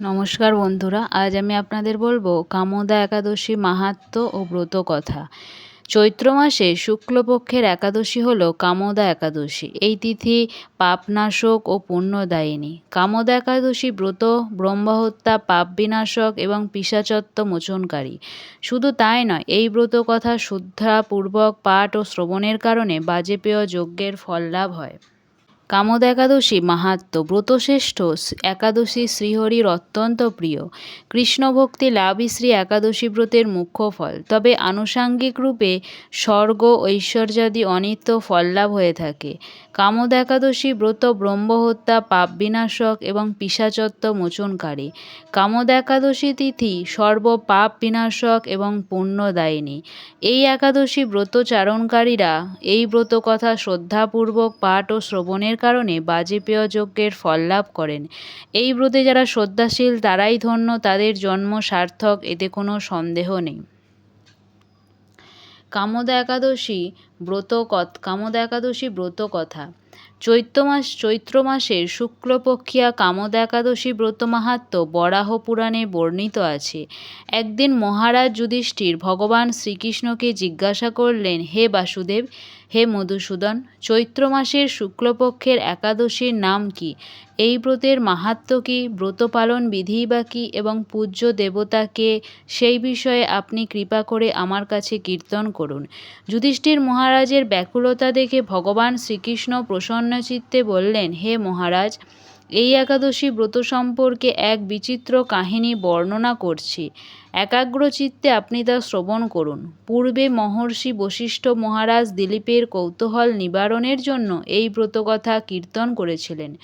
নমস্কার বন্ধুরা, আজ আমি আপনাদের বলব কামদা একাদশী মাহাত্ম্য ও ব্রত কথা। চৈত্র মাসে শুক্লপক্ষের একাদশী হল কামদা একাদশী। এই তিথি পাপনাশক ও পুণ্যদায়িনী। কামদা একাদশী ব্রত, ব্রহ্মহত্যা পাপ বিনাশক এবং পিসাচত্ব মোচনকারী। শুধু তাই নয়, এই ব্রত কথা শুদ্ধাপূর্বক পাঠ ও শ্রবণের কারণে বাজেপেয় যজ্ঞের ফল লাভ হয়। কামদ একাদশী মাহাত্ম, ব্রতশ্রেষ্ঠ একাদশী শ্রীহরির অত্যন্ত প্রিয়। কৃষ্ণভক্তি লাভই শ্রী একাদশী ব্রতের মুখ্য ফল। তবে আনুষাঙ্গিক রূপে স্বর্গ, ঐশ্বর্যাদি অনিত্য ফল লাভ হয়ে থাকে। কামদ একাদশী ব্রত ব্রহ্মহত্যা পাপ বিনাশক এবং পিসাচত্ব মোচনকারী। কামদ একাদশী তিথি সর্ব পাপ বিনাশক এবং পুণ্যদায়িনী। এই একাদশী ব্রত চারণকারীরা এই ব্রত কথা শ্রদ্ধাপূর্বক পাঠ ও শ্রবণের কারণে বাজেপেয় যজ্ঞের ফল লাভ করেন। এই ব্রতে যারা শ্রদ্ধাশীল, তারাই ধন্য, তাদের জন্ম সার্থক, এতে কোনো সন্দেহ নেই। কামদা একাদশী ব্রত কামদা একাদশী ব্রত কথা। চৈত্র মাস চৈত্র মাসের শুক্লপক্ষিয়া কামদা একাদশী ব্রত মাহাত্ম বরাহ পুরাণে বর্ণিত আছে। একদিন মহারাজ যুধিষ্ঠির ভগবান শ্রীকৃষ্ণকে জিজ্ঞাসা করলেন, হে বাসুদেব হে মধুসূদন, চৈত্র মাসের শুক্লপক্ষের একাদশীর নাম কি? এই ব্রতের মাহাত্ম কি? ব্রত পালন বিধি বা কি? এবং পূজ্য দেবতাকে সেই বিষয়ে আপনি কৃপা করে আমার কাছে কীর্তন করুন। যুধিষ্ঠির মহারাজের ব্যাকুলতা দেখে ভগবান শ্রীকৃষ্ণ প্রসন্নচিত্তে বললেন, হে মহারাজ এই একাদশী ব্রত সম্পর্কে এক বিচিত্র কাহিনী বর্ণনা করছি। একাগ্র চিত্তে আপনি তা শ্রবণ করুন। পূর্বে মহর্ষি বশিষ্ঠ মহারাজ দিলীপের কৌতূহল নিবারণের জন্য এই ব্রতকথা কীর্তন করেছিলেন।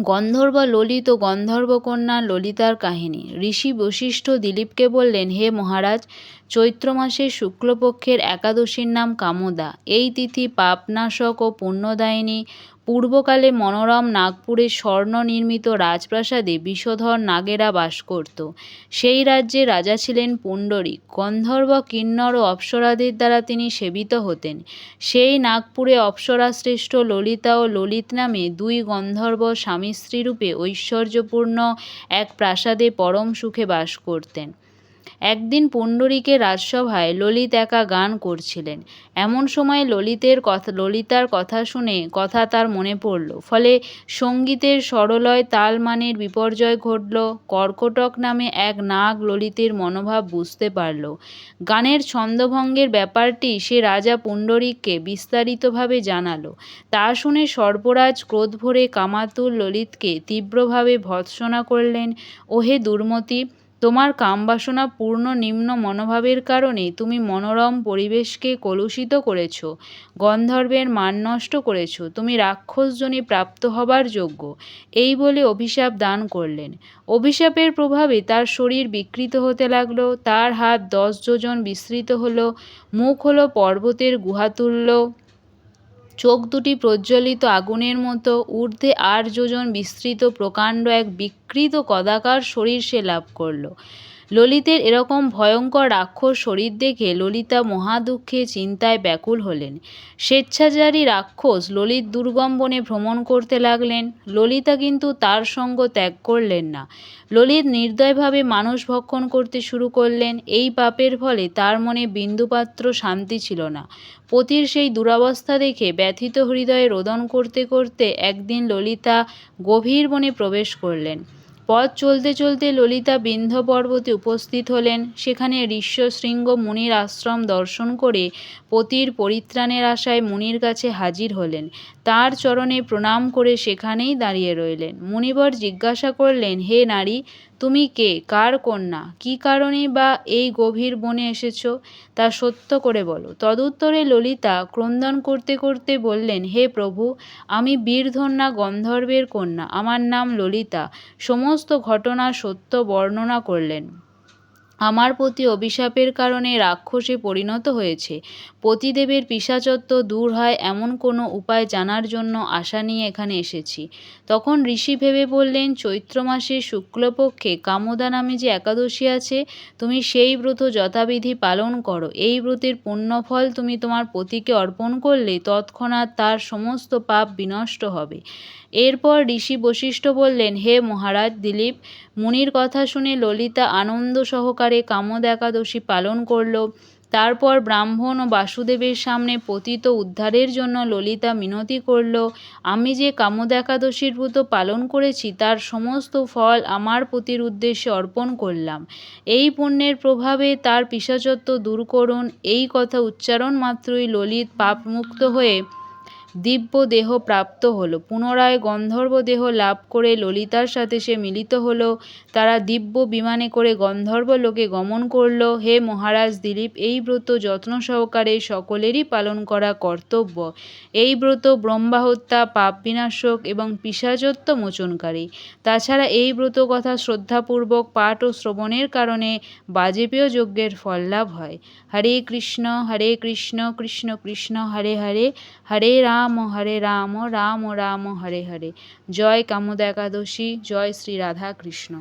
গন্ধর্ব ললিত গন্ধর্বকন্যা ললিতার কাহিনী। ঋষি বশিষ্ঠ দিলীপকে বললেন, হে মহারাজ, চৈত্র মাসের শুক্লপক্ষের একাদশীর নাম কামদা। এই তিথি পাপনাশক ও পুণ্যদায়িনী পূর্বকালে মনোরম নাগপুরে স্বর্ণ নির্মিত রাজপ্রাসাদে বিষধর নাগেরা বাস করত। সেই রাজ্যে রাজা ছিলেন পুণ্ডরী। গন্ধর্ব কিন্নর ও অপ্সরাদের দ্বারা তিনি সেবিত হতেন। সেই নাগপুরে অপ্সরাশ্রেষ্ঠ ললিতা ও ললিত নামে দুই গন্ধর্ব স্বামী স্ত্রীরূপে ঐশ্বর্যপূর্ণ এক প্রাসাদে পরম সুখে বাস করতেন। একদিন পুণ্ডরীকের রাজসভায় ললিত একা গান করছিলেন। এমন সময় ললিতের কথা, ললিতার কথা শুনে কথা তার মনে পড়ল। ফলে সঙ্গীতের সরলয় তালমানের বিপর্যয় ঘটল। কর্কটক নামে এক নাগ ললিতের মনোভাব বুঝতে পারল। গানের ছন্দভঙ্গের ব্যাপারটি সে রাজা পুণ্ডরীককে বিস্তারিতভাবে জানালো। তা শুনে সর্পরাজ ক্রোধ ভরে কামাতুল ললিতকে তীব্রভাবে ভৎসনা করলেন। ওহে দুর্মতি তোমার কামবাসনা পূর্ণ নিম্ন মনোভাবের কারণে তুমি মনোরম পরিবেশকে কলুষিত করেছ, গন্ধর্বের মান নষ্ট করেছ, তুমি রাক্ষসজনী প্রাপ্ত হবার যোগ্য। এই বলে অভিশাপ দান করলেন। অভিশাপের প্রভাবে তার শরীর বিকৃত হতে লাগল, তার হাত দশ যোজন বিস্তৃত হলো, মুখ হলো পর্বতের গুহাতুল্য চোখ দুটি প্রজ্বলিত আগুনের মতো, ঊর্ধ্বে আর যোজন বিস্তৃত প্রকাণ্ড এক বিকৃত কদাকার শরীর সে লাভ করল। ললিতের এরকম ভয়ঙ্কর রাক্ষস শরীর দেখে ললিতা মহাদুঃখে চিন্তায় ব্যাকুল হলেন। স্বেচ্ছাচারী রাক্ষস ললিত দুর্গম বনে ভ্রমণ করতে লাগলেন। ললিতা কিন্তু তার সঙ্গ ত্যাগ করলেন না। ললিত নির্দয়ভাবে মানুষ ভক্ষণ করতে শুরু করলেন। এই পাপের ফলে তার মনে বিন্দুপাত্র শান্তি ছিল না। পতির সেই দুরাবস্থা দেখে ব্যথিত হৃদয়ে রোদন করতে করতে একদিন ললিতা গভীর বনে প্রবেশ করলেন। পথ চলতে চলতে ললিতা বিন্ধ্য পর্বতে উপস্থিত হলেন। সেখানে ঋষ্যশৃঙ্গ মুনির আশ্রম দর্শন করে পতির পরিত্রাণের আশায় মুনির কাছে হাজির হলেন। তার চরণে প্রণাম করে সেখানেই দাঁড়িয়ে রইলেন। মুনিবর জিজ্ঞাসা করলেন, হে নারী, তুমি কে? কার কন্যা? কি কারণে বা এই গভীর বনে এসেছ? তা সত্য করে বলো। তদুত্তরে ললিতা ক্রন্দন করতে করতে বললেন, হে প্রভু, আমি বীরধন্যা গন্ধর্বের কন্যা। আমার নাম ললিতা। সমস্ত ঘটনা সত্য বর্ণনা করলেন। আমার প্রতি অভিশাপের কারণে রাক্ষসে পরিণত হয়েছে। পতিদেবের পিশাচত্ব দূর হয় এমন কোনো উপায় জানার জন্য আশা নিয়ে এখানে এসেছি। তখন ঋষি ভেবে বললেন, চৈত্র মাসের শুক্লপক্ষে কামদা নামে যে একাদশী আছে, তুমি সেই ব্রত যথাবিধি পালন করো। এই ব্রতের পুণ্যফল তুমি তোমার পতিকে অর্পণ করলে তৎক্ষণাৎ তার সমস্ত পাপ বিনষ্ট হবে। এরপর ঋষি বশিষ্ঠ বললেন, হে মহারাজ দিলীপ, মুনির কথা শুনে ললিতা আনন্দ সহকারে কামদ একাদশী পালন করল। তারপর ব্রাহ্মণ ও বাসুদেবের সামনে পতিত উদ্ধারের জন্য ললিতা মিনতি করল, আমি যে কামদ একাদশীর ব্রত পালন করেছি, তার সমস্ত ফল আমার পতির উদ্দেশ্যে অর্পণ করলাম। এই পুণ্যের প্রভাবে তার পিশাচত্ব দূর করুন। এই কথা উচ্চারণ মাত্রই ললিত পাপমুক্ত হয়ে দিব্য দেহ প্রাপ্ত হলো। পুনরায় গন্ধর্ব দেহ লাভ করে ললিতার সাথে সে মিলিত হলো। তারা দিব্য বিমানে করে গন্ধর্ব লোকে গমন করল। হে মহারাজ দিলীপ, এই ব্রত যত্ন সহকারে সকলেরই পালন করা কর্তব্য। এই ব্রত ব্রহ্মা হত্যা পাপ বিনাশক এবং পিসাচত্ব মোচনকারী তাছাড়া এই ব্রত কথা শ্রদ্ধাপূর্বক পাঠ ও শ্রবণের কারণে বাজেপেয় যজ্ঞের ফল লাভ হয়। হরে কৃষ্ণ হরে কৃষ্ণ কৃষ্ণ কৃষ্ণ, হরে হরে হরে রাম হরে রাম রাম রাম হরে হরে। জয় কামদ একাদশী জয় শ্রী রাধা কৃষ্ণ